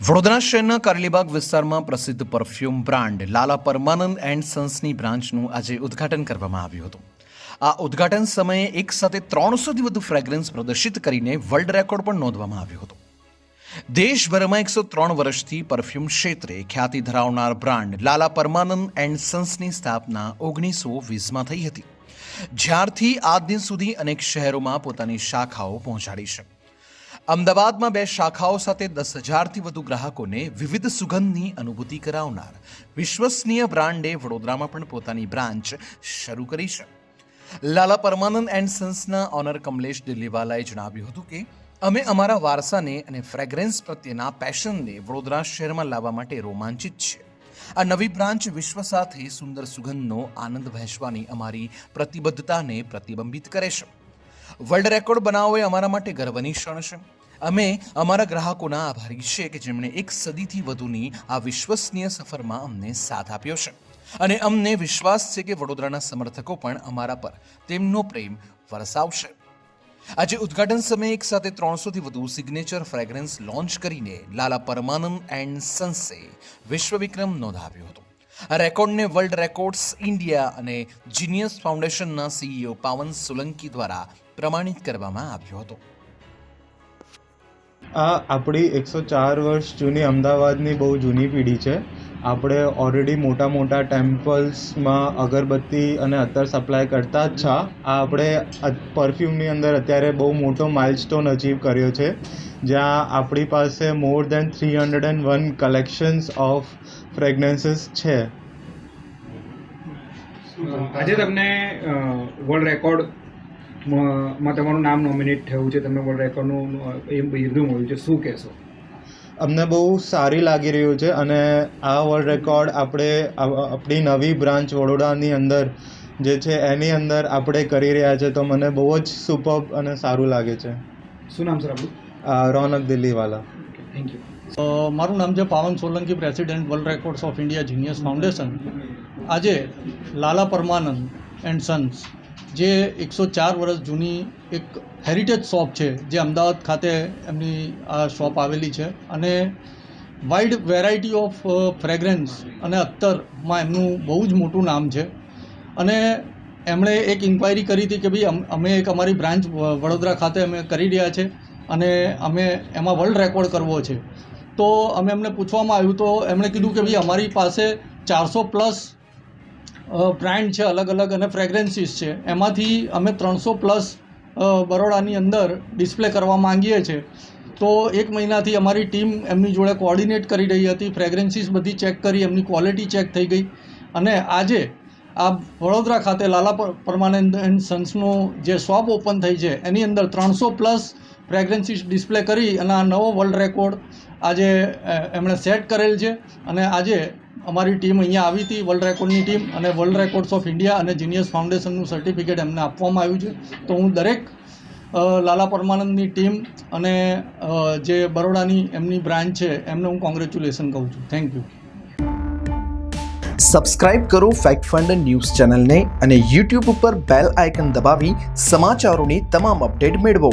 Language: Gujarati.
વડોદરા શહેરના કારેલીબાગ વિસ્તારમાં પ્રસિદ્ધ perfume brand Lala Parmanand and સન્સની બ્રાન્ચનું આજે ઉદ્ઘાટન કરવામાં આવ્યું હતું. આ ઉદ્ઘાટન સમયે એક સાથે ત્રણસોથી વધુ ફ્રેગ્રન્સ પ્રદર્શિત કરીને વર્લ્ડ રેકોર્ડ પણ નોંધવામાં આવ્યો હતો. દેશભરમાં એકસો ત્રણ વર્ષથી પરફ્યુમ ક્ષેત્રે ખ્યાતિ ધરાવનાર બ્રાન્ડ લાલા પરમાનંદ એન્ડ સન્સની સ્થાપના ઓગણીસો વીસમાં થઈ હતી. જ્યારથી આજ દિન સુધી અનેક શહેરોમાં પોતાની શાખાઓ પહોંચાડી છે. અમદાવાદમાં બે શાખાઓ સાથે દસ હજારથી વધુ ગ્રાહકોને વિવિધ સુગંધની અનુભૂતિ કરાવનાર વિશ્વસનીય બ્રાન્ડે વડોદરામાં પણ પોતાની બ્રાન્ચ શરૂ કરી છે. લાલા પરમાનંદ એન્ડ સન્સના ઓનર કમલેશ દિલ્હીવાલાએ જણાવ્યું હતું કે, અમે અમારા વારસાને અને ફ્રેગ્રન્સ પ્રત્યેના પેશનને વડોદરા શહેરમાં લાવવા માટે રોમાંચિત છીએ. આ નવી બ્રાન્ચ વિશ્વ સાથે સુંદર સુગંધનો આનંદ વહેંચવાની અમારી પ્રતિબદ્ધતાને પ્રતિબંબિત કરે છે. વર્લ્ડ રેકોર્ડ બનાવવો એ અમારા માટે ગર્વની ક્ષણ છે. અમે અમારા ગ્રાહકોના આભારી છીએ કે જેમણે એક સદીથી વધુની આ વિશ્વસનીય સફરમાં અમને સાથ આપ્યો છે. અને અમને વિશ્વાસ છે કે વડોદરાના સમર્થકો પણ અમારા પર તેમનો પ્રેમ વરસાવશે. આજે ઉદ્ઘાટન સમયે એક સાથે ત્રણસોથી વધુ સિગ્નેચર ફ્રેગ્રન્સ લોન્ચ કરીને લાલા પરમાનંદ એન્ડ સન્સે વિશ્વ વિક્રમ નોંધાવ્યો હતો. આ રેકોર્ડને વર્લ્ડ રેકોર્ડ્સ ઇન્ડિયા અને જીનિયસ ફાઉન્ડેશનના સીઈઓ પાવન સોલંકી દ્વારા પ્રમાણિત કરવામાં આવ્યો હતો. આ આપણી એકસો ચાર વર્ષ જૂની અમદાવાદની બહુ જૂની પેઢી છે. આપણે ઓલરેડી મોટા મોટા ટેમ્પલ્સમાં અગરબત્તી અને અત્તર સપ્લાય કરતા જ છા. આ આપણે પરફ્યુમની અંદર અત્યારે બહુ મોટો માઇલસ્ટોન અચીવ કર્યો છે. જ્યાં આપણી પાસે more than three hundred and one collections of fragrances છે. આજે તમને વર્લ્ડ રેકોર્ડ માં તમારું નામ નોમિનેટ થયું છે તમે વર્લ્ડ રેકોર્ડનું એમ બિરદું મળ્યું છે. શું કહેશો? અમને બહુ સારી લાગી રહ્યું છે અને આ વર્લ્ડ રેકોર્ડ આપણે આપણી નવી બ્રાન્ચ વડોદરાની અંદર જે છે એની અંદર આપણે કરી રહ્યા છે તો મને બહુ જ સુપર્બ અને સારું લાગે છે. શું નામ સર આપણું રોનક દિલ્હીવાલા. થેન્ક યુ મારું નામ છે Pavan Solanki president world records of India genius foundation આજે લાલા પરમાનંદ એન્ડ સન્સ જે એકસો ચાર વર્ષ જૂની એક હેરિટેજ શોપ છે, જે અમદાવાદ ખાતે એમની આ શોપ આવેલી છે. અને વાઇડ વેરાયટી ઓફ ફ્રેગ્રન્સ અને અત્તરમાં એમનું બહુ જ મોટું નામ છે. અને એમણે એક ઇન્ક્વાયરી કરી હતી કે ભાઈ અમે એક અમારી બ્રાન્ચ વડોદરા ખાતે અમે કરી રહ્યા છે અને અમે એમાં વર્લ્ડ રેકોર્ડ કરવો છે. તો અમે એમને પૂછવામાં આવ્યું તો એમણે કીધું કે ભાઈ અમારી પાસે ચારસો પ્લસ બ્રાન્ડ છે, અલગ અલગ અને ફ્રેગરન્સીસ છે. એમાંથી અમે ત્રણસો પ્લસ બરોડાની અંદર ડિસ્પ્લે કરવા માંગીએ છીએ. તો એક મહિનાથી અમારી ટીમ એમની જોડે કોઓર્ડિનેટ કરી રહી હતી ફ્રેગરન્સીસ બધી ચેક કરી, એમની ક્વોલિટી ચેક થઈ ગઈ. અને આજે આ વડોદરા ખાતે લાલા પરમાનંદ એન્ડ સન્સનું જે શોપ ઓપન થઈ છે, એની અંદર ત્રણસો પ્લસ ફ્રેગરન્સીસ ડિસ્પ્લે કરી અને આ નવો વર્લ્ડ રેકોર્ડ આજે એમણે સેટ કરેલ છે અને આજે અમારી ટીમ અહીંયા આવી હતી, વર્લ્ડ રેકોર્ડની ટીમ અને વર્લ્ડ રેકોર્ડ્સ ઓફ ઇન્ડિયા અને જીનિયસ ફાઉન્ડેશનનું સર્ટિફિકેટ એમને આપવામાં આવ્યું છે. તો હું દરેક લાલા પરમાનંદની ટીમ અને જે બરોડાની એમની બ્રાન્ચ છે, એમને હું કોંગ્રેચ્યુલેશન કહું છું. થેન્ક યુ સબસ્ક્રાઇબ કરો ફેક્ટ ફંડ ન્યૂઝ ચેનલને અને યુટ્યુબ ઉપર બેલ આઇકન દબાવી સમાચારોની તમામ અપડેટ મેળવો.